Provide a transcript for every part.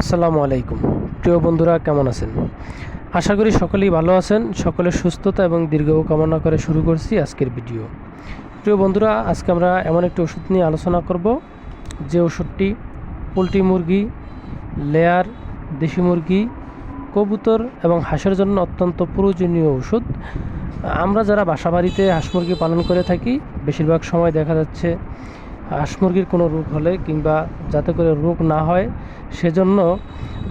আসসালামু আলাইকুম। প্রিয় বন্ধুরা, কেমন আছেন? আশা করি সকলেই ভালো আছেন। সকলের সুস্থতা এবং দীর্ঘ কামনা করে শুরু করছি আজকের ভিডিও। প্রিয় বন্ধুরা, আজকে আমরা এমন একটি ওষুধ নিয়ে আলোচনা করব। যে ওষুধটি পোলট্রি মুরগি, লেয়ার, দেশি মুরগি, কবুতর এবং হাঁসের জন্য অত্যন্ত প্রয়োজনীয় ওষুধ। আমরা যারা বাসা বাড়িতে হাঁস মুরগি পালন করে থাকি, বেশিরভাগ সময় দেখা যাচ্ছে হাঁস মুরগির কোনো রোগ হলে কিংবা যাতে করে রোগ না হয় সেজন্য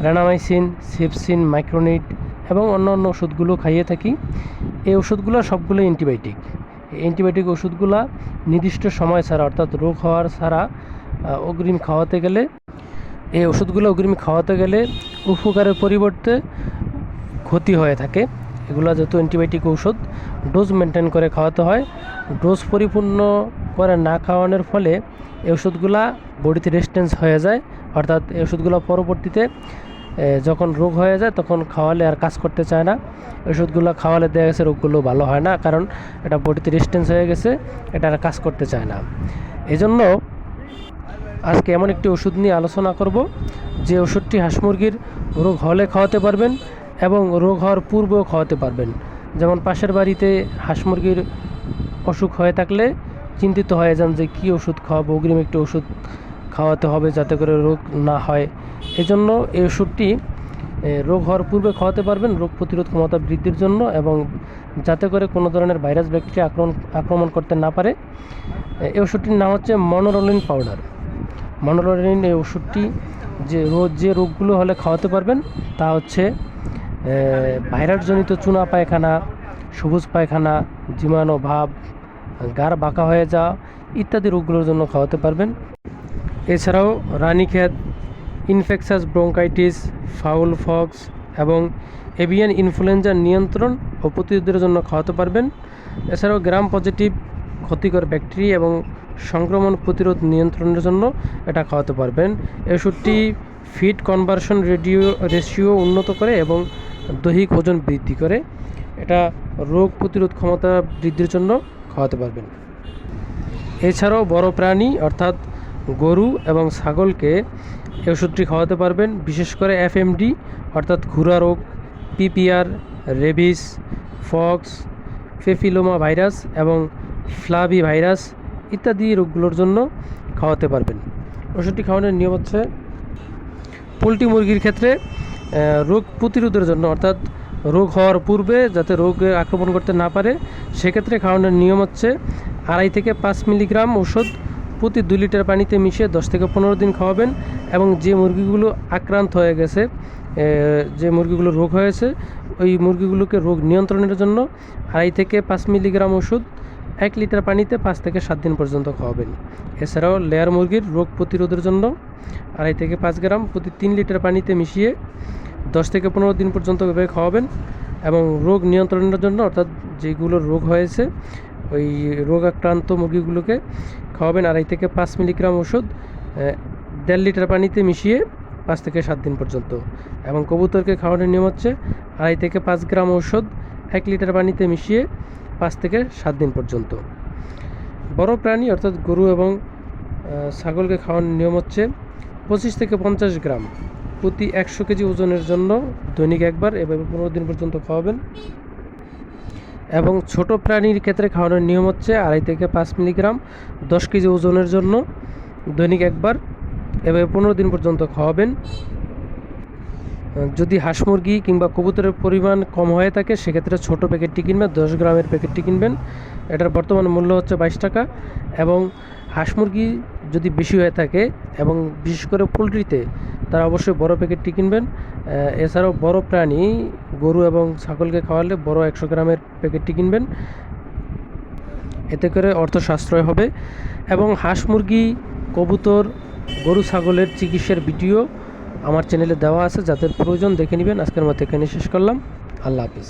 র্যানামাইসিন সিপসিন, মাইক্রোনিট এবং অন্য অন্য ওষুধগুলো খাইয়ে থাকি। এই ওষুধগুলো সবগুলো অ্যান্টিবায়োটিক। অ্যান্টিবায়োটিক ওষুধগুলো নির্দিষ্ট সময় ছাড়া, অর্থাৎ রোগ হওয়ার ছাড়া অগ্রিম খাওয়াতে গেলে, এই ওষুধগুলো অগ্রিম খাওয়াতে গেলে উপকারের পরিবর্তে ক্ষতি হয়ে থাকে। এগুলো যেহেতু অ্যান্টিবায়োটিক ঔষধ, ডোজ মেনটেন করে খাওয়াতে হয়। ডোজ পরিপূর্ণ করে না খাওয়ানোর ফলে এই ওষুধগুলা বডিতে রেজিস্ট্যান্স হয়ে যায়। অর্থাৎ এই ওষুধগুলো পরবর্তীতে যখন রোগ হয়ে যায় তখন খাওয়ালে আর কাজ করতে চায় না। ওষুধগুলো খাওয়ালে দেখা গেছে রোগগুলো ভালো হয় না, কারণ এটা বডিতে রেজিস্ট্যান্স হয়ে গেছে, এটা আর কাজ করতে চায় না। এজন্য আজকে এমন একটি ওষুধ নিয়ে আলোচনা করব, যে ওষুধটি হাঁস মুরগির রোগ হলে খাওয়াতে পারবেন এবং রোগ হওয়ার পূর্বেও খাওয়াতে পারবেন। যেমন পাশের বাড়িতে হাঁস মুরগির অসুখ হয়ে থাকলে চিন্তিত হয়ে যান যে কী ওষুধ খাওয়াবো, অগ্রিম একটি ওষুধ খাওয়াতে হবে যাতে করে রোগ না হয়। এজন্য এই ওষুধটি রোগ হওয়ার পূর্বে খাওয়াতে পারবেন রোগ প্রতিরোধ ক্ষমতা বৃদ্ধির জন্য এবং যাতে করে কোনো ধরনের ভাইরাস, ব্যাকটেরিয়া আক্রমণ আক্রমণ করতে না পারে। এই ওষুধটির নাম হচ্ছে মনোরোলিন পাউডার। মনোরোলিন এই ওষুধটি যে রোগ যে রোগগুলো হলে খাওয়াতে পারবেন তা হচ্ছে ভাইরাসজনিত চুনা পায়খানা, সবুজ পায়খানা জীবাণু ভাব গাড় বাঁকা হয়ে যাওয়া ইত্যাদি রোগগুলোর জন্য খাওয়াতে পারবেন। এছাড়াও Ranikhet infectious bronchitis fowl pox এবং এভিয়ান ইনফ্লুয়েঞ্জার নিয়ন্ত্রণ ও প্রতিরোধের জন্য খাওয়াতে পারবেন। এছাড়াও গ্রাম পজিটিভ ক্ষতিকর ব্যাকটেরিয়া এবং সংক্রমণ প্রতিরোধ নিয়ন্ত্রণের জন্য এটা খাওয়াতে পারবেন। এই ওষুধটি ফিট কনভার্সন রেডিও রেশিও উন্নত করে এবং দৈহিক ওজন বৃদ্ধি করে। এটা রোগ প্রতিরোধ ক্ষমতা বৃদ্ধির জন্য খাওয়াতে পারবেন। এছাড়াও বড় প্রাণী অর্থাৎ গরু এবং ছাগলকে এই ওষুধটি খাওয়াতে পারবেন, বিশেষ করে এফএমডি, অর্থাৎ খুরা রোগ, PPR, rabies, pox, papilloma virus এবং ফ্লাভি ভাইরাস ইত্যাদি রোগগুলোর জন্য খাওয়াতে পারবেন। ওষুধটি খাওয়ানোর নিয়ম হচ্ছে, পোলট্রি মুরগির ক্ষেত্রে রোগ প্রতিরোধের জন্য, অর্থাৎ রোগ হওয়ার পূর্বে যাতে রোগে আক্রমণ করতে না পারে, সেক্ষেত্রে খাওয়ানোর নিয়ম হচ্ছে, আড়াই থেকে পাঁচ মিলিগ্রাম ওষুধ প্রতি দুই লিটার পানিতে মিশিয়ে দশ থেকে পনেরো দিন খাওয়াবেন এবং যে মুরগিগুলো আক্রান্ত হয়ে গেছে যে মুরগিগুলো রোগ হয়েছে, ওই মুরগিগুলোকে রোগ নিয়ন্ত্রণের জন্য আড়াই থেকে পাঁচ মিলিগ্রাম ওষুধ, এক লিটার পানিতে পাঁচ থেকে সাত দিন পর্যন্ত খাওয়াবেন। এছাড়াও লেয়ার মুরগির রোগ প্রতিরোধের জন্য আড়াই থেকে পাঁচ গ্রাম প্রতি তিন লিটার পানিতে মিশিয়ে দশ থেকে পনেরো দিন পর্যন্ত এভাবে খাওয়াবেন এবং রোগ নিয়ন্ত্রণের জন্য অর্থাৎ যেগুলোর রোগ হয়েছে ওই রোগ আক্রান্ত মুরগিগুলোকে খাওয়াবেন আড়াই থেকে পাঁচ মিলিগ্রাম ওষুধ দেড় লিটার পানিতে মিশিয়ে পাঁচ থেকে সাত দিন পর্যন্ত। এবং কবুতরকে খাওয়ানোর নিয়ম হচ্ছে আড়াই থেকে পাঁচ গ্রাম ওষুধ, এক লিটার পানিতে মিশিয়ে পাঁচ থেকে সাত দিন পর্যন্ত। বড় প্রাণী অর্থাৎ গরু এবং ছাগলকে খাওয়ানোর নিয়ম হচ্ছে পঁচিশ থেকে পঞ্চাশ গ্রাম। প্রতি একশো কেজি ওজনের জন্য দৈনিক একবার এভাবে পনেরো দিন পর্যন্ত খাওয়াবেন। এবং ছোট প্রাণীর ক্ষেত্রে খাওয়ানোর নিয়ম হচ্ছে আড়াই থেকে পাঁচ মিলিগ্রাম, দশ কেজি ওজনের জন্য দৈনিক একবার এভাবে পনেরো দিন পর্যন্ত খাওয়াবেন। যদি হাঁস মুরগি কিংবা কবুতরের পরিমাণ কম হয়ে থাকে, সেক্ষেত্রে ছোট প্যাকেটটি কিনবেন, দশ গ্রামের প্যাকেটটি কিনবেন। এটার বর্তমান মূল্য হচ্ছে বাইশ টাকা এবং হাঁস মুরগি যদি বেশি হয়ে থাকে এবং বিশেষ করে পোলট্রিতে তারা অবশ্যই বড় প্যাকেটটি কিনবেন। এছাড়াও বড় প্রাণী, গরু এবং ছাগলকে খাওয়ালে বড় একশো গ্রামের প্যাকেটটি কিনবেন। এতে করে অর্থ সাশ্রয় হবে এবং হাঁস মুরগি, কবুতর, গরু, ছাগলের চিকিৎসার ভিডিও আমার চ্যানেলে দেওয়া আছে। যাদের প্রয়োজন দেখে নেবেন। আজকের মতো এখানে শেষ করলাম। আল্লাহ হাফিজ।